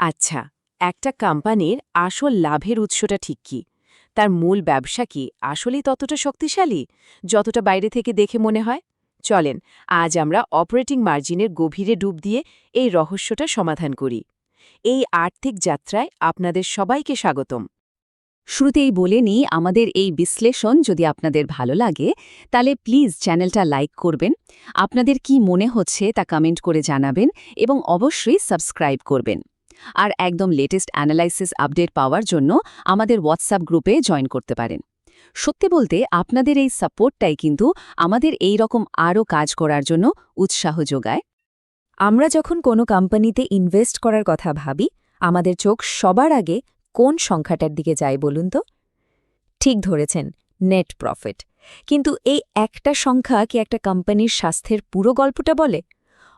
আচ্ছা একটা কোম্পানির আসল লাভের উৎসটা ঠিক কি? তার মূল ব্যবসা কি? আসলেই ততটা শক্তিশালী? যতটা বাইরে থেকে দেখে মনে হয়? চলেন, আজ আমরা অপারেটিং মার্জিনের গভীরে ডুব দিয়ে এই রহস্যটা সমাধান করি। এই আর্থিক যাত্রায় আপনাদের সবাইকে স্বাগতম। শুরুতেই বলে নিই, আমাদের এই বিশ্লেষণ যদি আপনাদের ভালো লাগে, তাহলে প্লিজ চ্যানেলটা লাইক করবেন। আপনাদের কি মনে হচ্ছে তা কমেন্ট করে জানাবেন এবং অবশ্যই সাবস্ক্রাইব করবেন। আর একদম লেটেস্ট অ্যানালাইসিস আপডেট পাওয়ার জন্য আমাদের হোয়াটসঅ্যাপ গ্রুপে জয়েন করতে পারেন। সত্যি বলতে আপনাদের এই সাপোর্টটাই কিন্তু আমাদের এই রকম আরও কাজ করার জন্য উৎসাহ যোগায়। আমরা যখন কোনো কোম্পানিতে ইনভেস্ট করার কথা ভাবি, আমাদের চোখ সবার আগে কোন সংখ্যাটার দিকে যায় বলুন তো? ঠিক ধরেছেন নেট প্রফিট কিন্তু এই একটা সংখ্যা কি একটা কোম্পানির স্বাস্থ্যের পুরো গল্পটা বলে?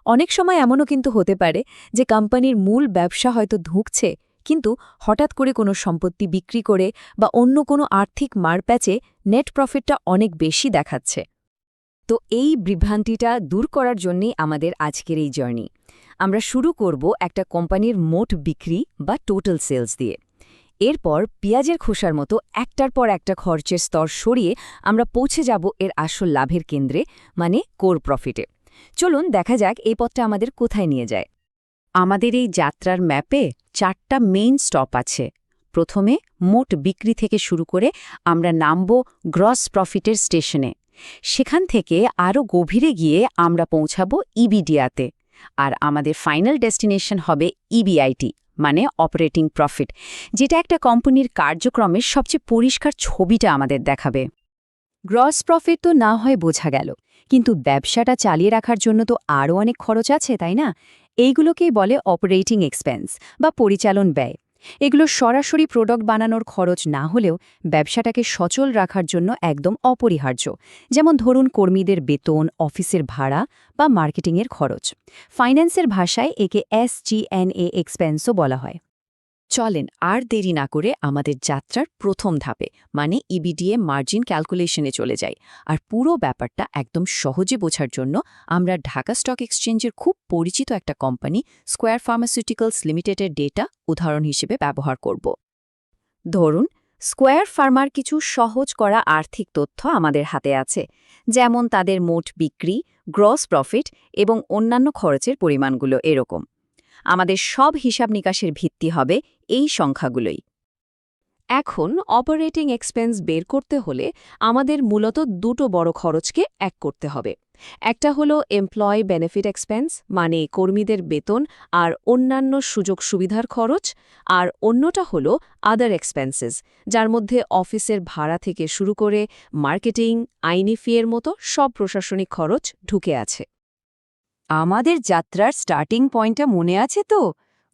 অনেক সময় এমনও কিন্তু হতে পারে যে কোম্পানির মূল ব্যবসা হয়তো ধুঁকছে, কিন্তু হঠাৎ করে কোনো সম্পত্তি বিক্রি করে বা অন্য কোনো আর্থিক মারপ্যাচে নেট প্রফিটটা অনেক বেশি দেখাচ্ছে। তো এই বিভ্রান্তিটা দূর করার জন্যেই আমাদের আজকের এই জার্নি আমরা শুরু করব একটা কোম্পানির মোট বিক্রি বা টোটাল সেলস দিয়ে। এরপর পেঁয়াজের খোসার মতো একটার পর একটা খরচের স্তর সরিয়ে আমরা পৌঁছে যাব এর আসল লাভের কেন্দ্রে মানে কোর প্রফিটে চলুন দেখা যাক এই পথটা আমাদের কোথায় নিয়ে যায়। আমাদের এই যাত্রার ম্যাপে চারটা মেইন স্টপ আছে। প্রথমে মোট বিক্রি থেকে শুরু করে আমরা নামব গ্রস প্রফিটের স্টেশনে সেখান থেকে আরও গভীরে গিয়ে আমরা পৌঁছাব ইবিডিয়াতে। আর আমাদের ফাইনাল ডেস্টিনেশন হবে ইবিআইটি মানে অপারেটিং প্রফিট যেটা একটা কোম্পানির কার্যক্রমের সবচেয়ে পরিষ্কার ছবিটা আমাদের দেখাবে। গ্রস প্রফিট তো না হয় বোঝা গেল। কিন্তু ব্যবসাটা চালিয়ে রাখার জন্য তো আরও অনেক খরচ আছে, তাই না? এইগুলোকেই বলে অপারেটিং এক্সপেন্স বা পরিচালন ব্যয়। এগুলো সরাসরি প্রোডাক্ট বানানোর খরচ না হলেও ব্যবসাটাকে সচল রাখার জন্য একদম অপরিহার্য। যেমন ধরুন কর্মীদের বেতন, অফিসের ভাড়া বা মার্কেটিংয়ের খরচ। ফাইন্যান্সের ভাষায় একে এসজিএনএ এক্সপেন্সও বলা হয়। চলেন আর দেরি না করে আমাদের যাত্রার প্রথম ধাপে মানে ইবিডিএ মার্জিন ক্যালকুলেশনে চলে যাই। আর পুরো ব্যাপারটা একদম সহজে বোঝার জন্য আমরা ঢাকা স্টক এক্সচেঞ্জের খুব পরিচিত একটা কোম্পানি স্কোয়ার ফার্মাসিউটিক্যালস লিমিটেডের ডেটা উদাহরণ হিসেবে ব্যবহার করব। ধরুন স্কোয়ার ফার্মার কিছু সহজ করা আর্থিক তথ্য আমাদের হাতে আছে, যেমন তাদের মোট বিক্রি গ্রস প্রফিট এবং অন্যান্য খরচের পরিমাণগুলো এরকম। আমাদের সব হিসাব নিকাশের ভিত্তি হবে এই সংখ্যাগুলোই। এখন অপারেটিং এক্সপেন্স বের করতে হলে আমাদের মূলত দুটো বড় খরচকে এক করতে হবে। একটা হলো এমপ্লয় বেনিফিট এক্সপেন্স মানে কর্মীদের বেতন আর অন্যান্য সুযোগ সুবিধার খরচ, আর অন্যটা হলো আদার এক্সপেন্সেস যার মধ্যে অফিসের ভাড়া থেকে শুরু করে মার্কেটিং আইনি ফিয়ের মতো সব প্রশাসনিক খরচ ঢুকে আছে। আমাদের যাত্রার স্টার্টিং পয়েন্টটা মনে আছে তো?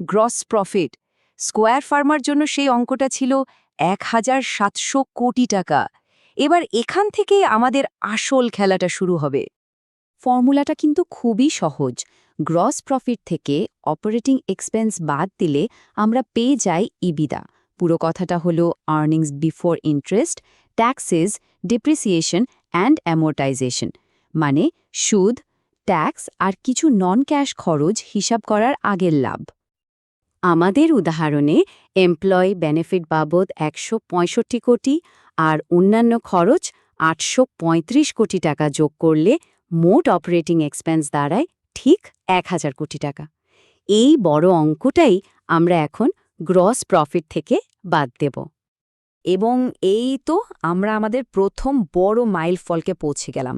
গ্রস প্রফিট স্কোয়ার ফার্মার জন্য সেই অঙ্কটা ছিল এক হাজার সাতশো কোটি টাকা। এবার এখান থেকেই আমাদের আসল খেলাটা শুরু হবে। ফর্মুলাটা কিন্তু খুবই সহজ। গ্রস প্রফিট থেকে অপারেটিং এক্সপেন্স বাদ দিলে আমরা পেয়ে যাই ইবিদা পুরো কথাটা হলো earnings before interest taxes depreciation and amortisation মানে সুদ ট্যাক্স আর কিছু নন ক্যাশ খরচ হিসাব করার আগের লাভ। আমাদের উদাহরণে এমপ্লয় বেনিফিট বাবদ একশো পঁয়ষট্টি কোটি আর অন্যান্য খরচ আটশো পঁয়ত্রিশ কোটি টাকা যোগ করলে মোট অপারেটিং এক্সপেন্স দাঁড়ায় ঠিক এক হাজার কোটি টাকা। এই বড় অঙ্কটাই আমরা এখন গ্রস প্রফিট থেকে বাদ দেব। এবং এই তো আমরা আমাদের প্রথম বড় মাইল ফলকে পৌঁছে গেলাম।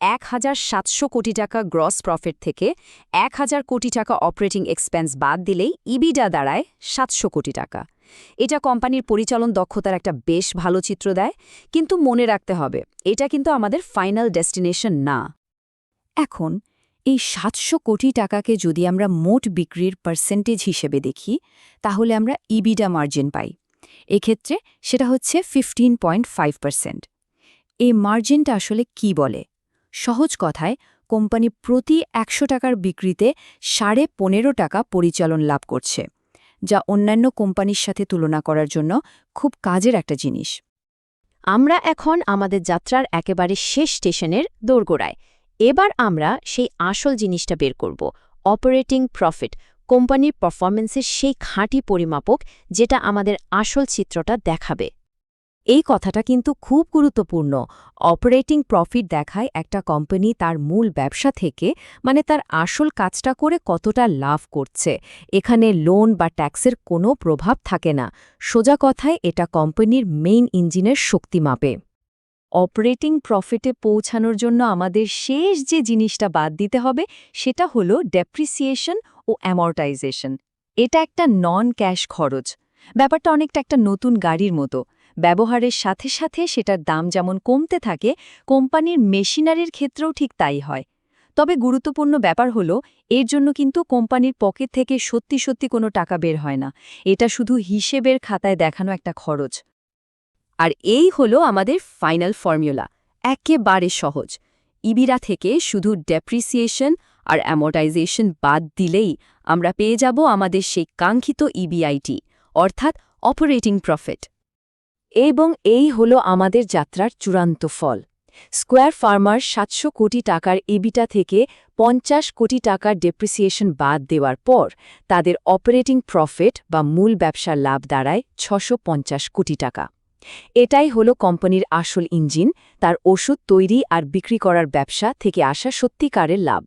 এক হাজার সাতশো কোটি টাকা গ্রস প্রফিট থেকে এক হাজার কোটি টাকা অপারেটিং এক্সপেন্স বাদ দিলেই ইবিডা দাঁড়ায় সাতশো কোটি টাকা। এটা কোম্পানির পরিচালন দক্ষতার একটা বেশ ভালো চিত্র দেয়, কিন্তু মনে রাখতে হবে, এটা কিন্তু আমাদের ফাইনাল ডেস্টিনেশন না। এখন, এই সাতশো কোটি টাকাকে যদি আমরা মোট বিক্রির পার্সেন্টেজ হিসেবে দেখি, তাহলে আমরা ইবিডা মার্জিন পাই। এক্ষেত্রে সেটা হচ্ছে ফিফটিন পয়েন্ট ফাইভ পার্সেন্ট এই মার্জিনটা আসলে কি বলে? সহজ কথায়, কোম্পানি প্রতি একশো টাকার বিক্রিতে সাড়ে পনেরো টাকা পরিচালন লাভ করছে, যা অন্যান্য কোম্পানির সাথে তুলনা করার জন্য খুব কাজের একটা জিনিস। আমরা এখন আমাদের যাত্রার একেবারে শেষ স্টেশনের দোরগোড়ায়। এবার আমরা সেই আসল জিনিসটা বের করব, অপারেটিং প্রফিট, কোম্পানির পারফরমেন্সের সেই খাঁটি পরিমাপক যেটা আমাদের আসল চিত্রটা দেখাবে। এই কথাটা কিন্তু খুব গুরুত্বপূর্ণ। অপারেটিং প্রফিট দেখায় একটা কোম্পানি তার মূল ব্যবসা থেকে মানে তার আসল কাজটা করে কতটা লাভ করছে। এখানে লোন বা ট্যাক্সের কোনো প্রভাব থাকে না। সোজা কথায় এটা কোম্পানির মেইন ইঞ্জিনের শক্তি মাপে। অপারেটিং প্রফিটে পৌঁছানোর জন্য আমাদের শেষ যে জিনিসটা বাদ দিতে হবে, সেটা হলো ডেপ্রিসিয়েশন ও অ্যামর্টাইজেশন। এটা একটা নন ক্যাশ খরচ। ব্যাপারটা অনেকটা একটা নতুন গাড়ির মতো। ব্যবহারের সাথে সাথে সেটার দাম যেমন কমতে থাকে, কোম্পানির মেশিনারির ক্ষেত্রেও ঠিক তাই হয়। তবে গুরুত্বপূর্ণ ব্যাপার হলো, এর জন্য কিন্তু কোম্পানির পকেট থেকে সত্যি সত্যি কোনো টাকা বের হয় না। এটা শুধু হিসেবের খাতায় দেখানো একটা খরচ। আর এই হলো আমাদের ফাইনাল ফর্মুলা। একেবারে সহজ। ইবিরা থেকে শুধু ডেপ্রিসিয়েশন আর অ্যামোর্টাইজেশন বাদ দিলেই আমরা পেয়ে যাব আমাদের সেই কাঙ্ক্ষিত ইবিআইটি, অর্থাৎ অপারেটিং প্রফিট। এবং এই হলো আমাদের যাত্রার চূড়ান্ত ফল। স্কোয়ার ফার্মার সাতশো কোটি টাকার এবিটা থেকে পঞ্চাশ কোটি টাকার ডেপ্রিসিয়েশন বাদ দেওয়ার পর তাদের অপারেটিং প্রফিট বা মূল ব্যবসার লাভ দাঁড়ায় ছশো কোটি টাকা। এটাই হলো কোম্পানির আসল ইঞ্জিন, তার ওষুধ তৈরি আর বিক্রি করার ব্যবসা থেকে আসা সত্যিকারের লাভ।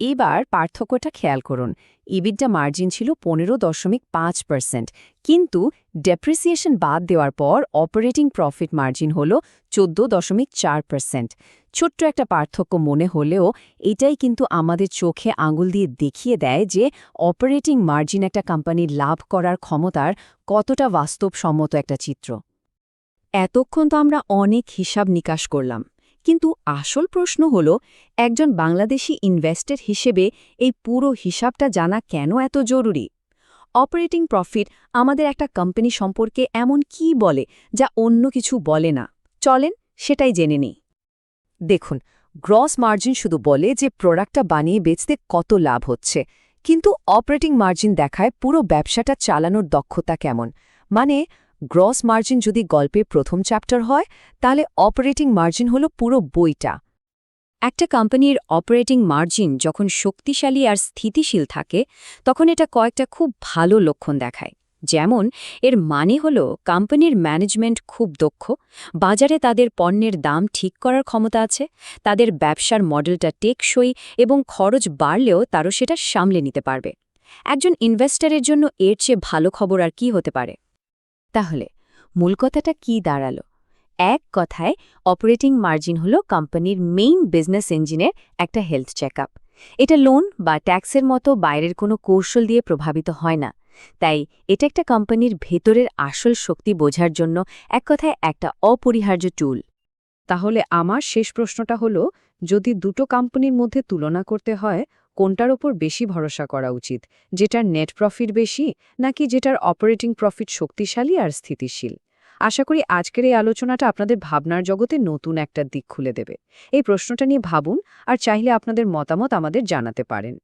এবার পার্থক্যটা খেয়াল করুন। ইবিডটা মার্জিন ছিল পনেরো দশমিক পাঁচ পার্সেন্ট কিন্তু ডেপ্রিসিয়েশন বাদ দেওয়ার পর অপারেটিং প্রফিট মার্জিন হল চোদ্দ দশমিক চার পার্সেন্ট ছোট্ট একটা পার্থক্য মনে হলেও এটাই কিন্তু আমাদের চোখে আঙুল দিয়ে দেখিয়ে দেয় যে অপারেটিং মার্জিন একটা কোম্পানির লাভ করার ক্ষমতার কতটা বাস্তবসম্মত একটা চিত্র। এতক্ষণ তো আমরা অনেক হিসাব নিকাশ করলাম। কিন্তু আসল প্রশ্ন হল, একজন বাংলাদেশি ইনভেস্টের হিসেবে এই পুরো হিসাবটা জানা কেন এত জরুরি? অপারেটিং প্রফিট আমাদের একটা কোম্পানি সম্পর্কে এমন কি বলে যা অন্য কিছু বলে না? চলেন সেটাই জেনে নিই। দেখুন গ্রস মার্জিন শুধু বলে যে প্রোডাক্টটা বানিয়ে বেচতে কত লাভ হচ্ছে, কিন্তু অপারেটিং মার্জিন দেখায় পুরো ব্যবসাটা চালানোর দক্ষতা কেমন? মানে গ্রস মার্জিন যদি গল্পের প্রথম চ্যাপ্টার হয়, তাহলে অপারেটিং মার্জিন হলো পুরো বইটা। একটা কোম্পানির অপারেটিং মার্জিন যখন শক্তিশালী আর স্থিতিশীল থাকে, তখন এটা কয়েকটা খুব ভালো লক্ষণ দেখায়। যেমন, এর মানে হল কোম্পানির ম্যানেজমেন্ট খুব দক্ষ, বাজারে তাদের পণ্যের দাম ঠিক করার ক্ষমতা আছে, তাদের ব্যবসার মডেলটা টেকসই এবং খরচ বাড়লেও তারও সেটা সামলে নিতে পারবে। একজন ইনভেস্টরের জন্য এর চেয়ে ভালো খবর আর কি হতে পারে? তাহলে, মূল কথাটা কি দাঁড়াল? এক কথায়, অপারেটিং মার্জিন হল কোম্পানির মেইন বিজনেস ইঞ্জিনের একটা হেলথ চেকআপ। এটা লোন বা ট্যাক্সের মতো বাইরের কোনো কৌশল দিয়ে প্রভাবিত হয় না। তাই, এটা একটা কোম্পানির ভেতরের আসল শক্তি বোঝার জন্য এক কথায় একটা অপরিহার্য টুল। তাহলে আমার শেষ প্রশ্নটা হলো, যদি দুটো কোম্পানির মধ্যে তুলনা করতে হয় কোনটার ওপর বেশি ভরসা করা উচিত? যেটার নেট প্রফিট বেশি, নাকি যেটার অপারেটিং প্রফিট শক্তিশালী আর স্থিতিশীল? আশা করি আজকের এই আলোচনাটা আপনাদের ভাবনার জগতে নতুন একটা দিক খুলে দেবে। এই প্রশ্নটা নিয়ে ভাবুন, আর চাইলে আপনাদের মতামত আমাদের জানাতে পারেন।